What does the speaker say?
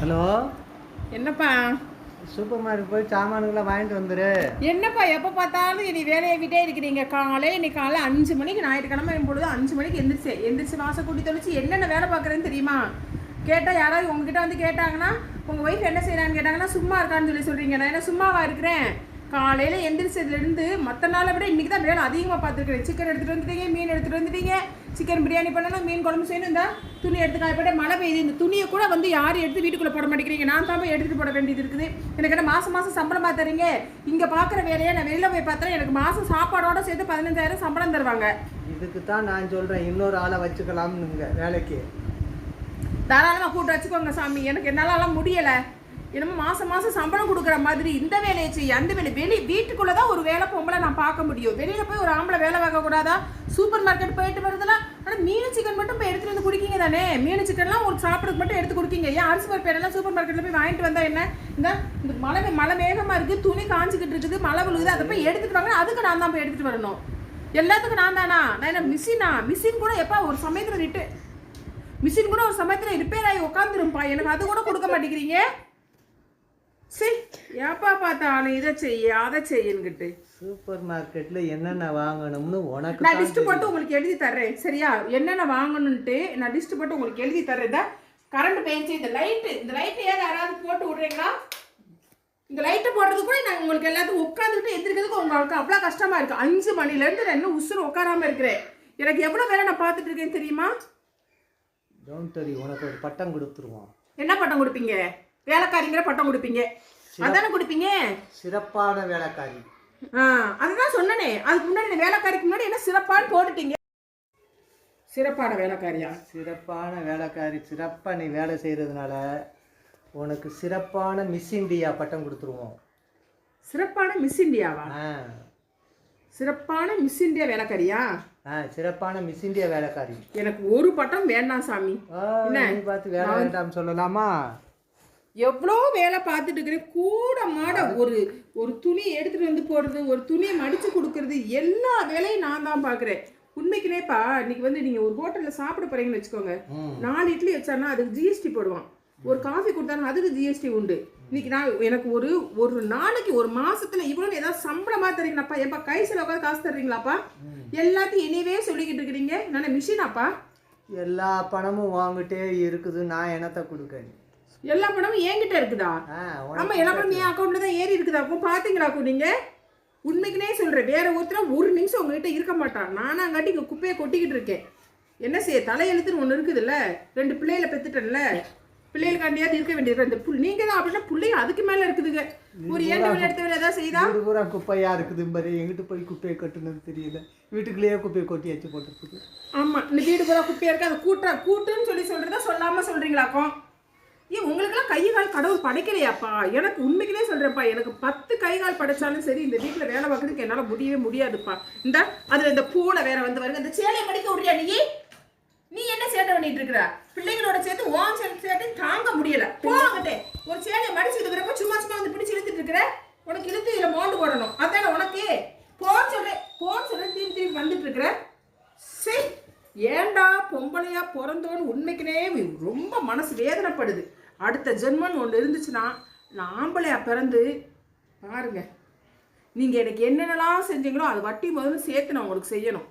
Hello? என்னப்பா? Super market போய் சாமானுங்களை வாங்கிட்டு வந்துரு. என்னப்பா எப்போ பார்த்தாலும் இனி வேலையை விட்டே இருக்கிறீங்க. காலை இன்னைக்கு காலைல அஞ்சு மணிக்கு ஞாயிற்றுக்கிழமை பொழுது அஞ்சு மணிக்கு எந்திரிச்சு எந்திரிச்சு வாசல் கூட்டி தொலைச்சு என்னென்ன வேலை பார்க்குறேன்னு தெரியுமா? கேட்டால் யாராவது உங்ககிட்ட வந்து கேட்டாங்கன்னா உங்கள் ஒய்ஃப் என்ன செய்கிறான்னு கேட்டாங்கன்னா சும்மா இருக்கான்னு சொல்லி சொல்கிறீங்க நான் என்ன சும்மாவா இருக்கிறேன்? காலையில் எந்திரிச்சதுலேருந்து மற்ற நாளை விட இன்றைக்கி தான் வேலை அதிகமாக பார்த்துருக்கேன் சிக்கன் எடுத்துகிட்டு வந்துட்டீங்க மீன் எடுத்துகிட்டு வந்துட்டீங்க. சிக்கன் பிரியாணி பண்ணணும் மீன் குழம்பு செய்யணும். இந்த துணி எடுத்து காயப்பட்ட மழை பெய்யுது. இந்த துணியை கூட வந்து யாரும் எடுத்து வீட்டுக்குள்ளே போட மாட்டேங்கிறீங்க. நான் தான் போய் எடுத்துகிட்டு போட வேண்டியது இருக்குது. எனக்கு என்ன மாதம் மாதம் சம்பளமாக தரீங்க? இங்கே பார்க்குற வேலையை நான் வெளியில் போய் பார்த்தா எனக்கு மாதம் சாப்பாடோட சேர்த்து பதினஞ்சாயிரம் சம்பளம் தருவாங்க. இதுக்கு தான் நான் சொல்கிறேன் இன்னொரு ஆளை வச்சுக்கலாம்னுங்க வேலைக்கு. தாராளமாக கூட்டு வச்சுக்கோங்க சாமி. எனக்கு என்னாலலாம் முடியலை. என்னமோ மாதம் மாதம் சம்பளம் கொடுக்குற மாதிரி இந்த வேலையை செய்ய அந்த வேலை. வெளி வீட்டுக்குள்ளே தான் ஒரு வேலை பொம்பளை நான் பார்க்க முடியும். வெளியில் போய் ஒரு ஆம்பளை வேலை பார்க்க கூடாதா? சூப்பர் மார்க்கெட் போயிட்டு வரதுலாம் ஆனால் மீன் சிக்கன் மட்டும் போய் எடுத்துகிட்டு வந்து குடிக்கீங்க தானே? மீன் சிக்கன்லாம் ஒரு சாப்பிட்றதுக்கு மட்டும் எடுத்து கொடுக்கீங்க. ஏன் அரிசி பருப்பு எல்லாம் சூப்பர் மார்க்கெட்டில் போய் வாங்கிட்டு வந்தால் என்ன? இந்த இந்த மழை மழை வேகமாக இருக்குது துணி காஞ்சிக்கிட்டு இருக்குது மழை விழுகுது அதை போய் எடுத்துகிட்டு வாங்க. அதுக்கு நான் தான் போய் எடுத்துகிட்டு வரணும். எல்லாத்துக்கும் நான் தானா? நான் என்ன மிஷினா மிஷின் கூட எப்போ ஒரு சமயத்தில் ரிட்டு மிஷின் கூட ஒரு சமயத்தில் ரிப்பேர் ஆகி உட்காந்துருப்பா எனக்கு அது கூட கொடுக்க மாட்டேங்கிறீங்க. ஏப்பா பார்த்தாலும் இதை செய்ய அதை செய்யுன்கிட்டு. சூப்பர் மார்க்கெட்டில் என்னென்ன வாங்கணும்னு உனக்கு நான் தான் லிஸ்ட் போட்டு உங்களுக்கு எழுதி தர்றேன். சரியா? என்னென்ன வாங்கணுன்ட்டு நான் லிஸ்ட் போட்டு உங்களுக்கு எழுதி தர்றேன். இதா கரண்ட் போயிடுச்சு இந்த லைட்டு இந்த லைட்டு ஏன் யாராவது போட்டு விட்றீங்களா? இந்த லைட்டை போடுறது கூட நான் உங்களுக்கு எல்லாத்துக்கும் உட்காந்துட்டு எந்திரிக்கிறதுக்கு உங்களுக்கு அவ்வளோ கஷ்டமா இருக்கு. அஞ்சு மணிலேருந்து நான் இன்னும் உசுறு உட்காராம இருக்கிறேன். எனக்கு எவ்வளோ வேலை நான் பார்த்துட்டு இருக்கேன் தெரியுமா? டோன்ட் டரி உனக்கு ஒரு பட்டம் கொடுத்துருவோம். என்ன பட்டம் கொடுப்பீங்க? வேலைக்காரிங்கிற பட்டம் கொடுப்பீங்க. அதானே கொடுப்பீங்க? சிறப்பான வேலைக்காரி. ஆ அதுதான் சொன்னனே. அதுக்கு முன்னாடி வேலைக்காரிக்கு முன்னாடி என்ன சிறப்பான்னு போட்டுட்டீங்க? சிறப்பான வேலைக்காரியா? சிறப்பான வேலைக்காரி சிறப்பாக நீ வேலை செய்கிறதுனால உனக்கு சிறப்பான மிஸ் இந்தியா பட்டம் கொடுத்துருவோம். சிறப்பான மிஸ் இந்தியாவா? ஆ. சிறப்பான மிஸ் இந்தியா வேலைக்காரியா? ஆ சிறப்பான மிஸ் இந்தியா வேலைக்காரி. எனக்கு ஒரு பட்டம் வேண்டாம் சாமி. நீ பார்த்து வேலை வேண்டாம் சொல்லலாமா? எவ்வளோ வேலை பார்த்துட்டு இருக்கிறேன். கூட மாட ஒரு ஒரு துணி எடுத்துட்டு வந்து போடுறது ஒரு துணியை மடிச்சு கொடுக்கறது எல்லா வேலையும் நான் தான் பார்க்குறேன். உண்மைக்குனேப்பா இன்னைக்கு வந்து நீங்கள் ஒரு ஹோட்டலில் சாப்பிட போறீங்கன்னு வச்சுக்கோங்க. நாலு இட்லி வச்சானா அதுக்கு ஜிஎஸ்டி போடுவான். ஒரு காஃபி கொடுத்தானா அதுக்கு ஜிஎஸ்டி உண்டு. இன்னைக்கு நான் எனக்கு ஒரு ஒரு நாளைக்கு ஒரு மாசத்துல இவ்வளவு ஏதாவது சம்பளமா தரீங்களாப்பா எப்பா கை செலவு உட்காந்து காசு தர்றீங்களாப்பா? எல்லாத்தையும் இனிவே சொல்லிக்கிட்டு இருக்கிறீங்க. நான் மிஷினாப்பா எல்லா பணமும் வாங்கிட்டே இருக்குது. நான் என்னத்தை கொடுக்க எல்லா பணமும் என்கிட்ட இருக்குதா? ஆமா எல்லா பணமும் என் அக்கௌண்ட்ல தான் ஏறி இருக்குதா? அப்போ பாத்தீங்களாக்கும் நீங்க? உண்மைக்குனே சொல்றேன். வேற ஒருத்தர் ஒரு நிமிஷம் உங்ககிட்ட இருக்க மாட்டான். நானாங்காட்டி இங்க குப்பையை கொட்டிக்கிட்டு இருக்கேன். என்ன செய்ய தலையெழுத்துன்னு ஒன்று இருக்குதுல்ல? ரெண்டு பிள்ளைகளை பெத்துட்டேன்ல. பிள்ளைகளுக்காண்டியாவது இருக்க வேண்டியது இந்த புல். நீங்க தான் அப்படின்னா பிள்ளைங்க அதுக்கு மேல இருக்குதுங்க. ஒரு ஏண்டு வேலை எடுத்த வேலை ஏதாவது செய்தா? பூரா குப்பையா இருக்குது பாரு. எங்கிட்டு போய் குப்பையை கொட்டுனது தெரியல. வீட்டுக்குள்ளேயே குப்பையை கொட்டி வச்சு போட்டுருக்குது. ஆமா இந்த வீடு பூரா குப்பையா இருக்கு. அது கூட்டுற கூட்டுன்னு சொல்லி சொல்றதா சொல்லாம சொல்றீங்களாக்கும் ஏன் உங்களுக்கெல்லாம் கை கால் கடவுள் படைக்கலையாப்பா? எனக்கு உண்மைக்குனே சொல்கிறேன்ப்பா எனக்கு பத்து கை கால் படைச்சாலும் சரி இந்த வீட்டில் வேலை பார்க்குறதுக்கு என்னால் முடியவே முடியாதுப்பா. இந்த அதில் இந்த பூனை வேற வந்து வருங்க இந்த சேலையை மடிக்க விடுறியா நீ? நீ என்ன சேட்டை பண்ணிட்டு இருக்கிற? பிள்ளைங்களோட சேர்த்து ஓன் சேட்டை தாங்க முடியல. போகட்டே ஒரு சேலையை மடிச்சு இருக்கிறப்ப சும்மா சும்மா வந்து பிடிச்சி இழுத்துட்டு இருக்கிற? உனக்கு இழுத்து இதில் மோண்டு போடணும். அதான் உனக்கு? போன்னு சொல்றேன் போன்னு சொல்றேன் திரும்பி திரும்பி வந்துட்டு இருக்கிற? சரி ஏன்டா பொம்பளையா பிறந்தோன்னு உண்மைக்குனே ரொம்ப மனசு வேதனைப்படுது. அடுத்த ஜென்மன் ஒன்று இருந்துச்சுன்னா நான் ஆம்பளையா பிறந்து பாருங்க. நீங்கள் எனக்கு என்னென்னலாம் செஞ்சீங்களோ அது வட்டி முதல்ல சேர்த்து நான் உங்களுக்கு செய்யணும்.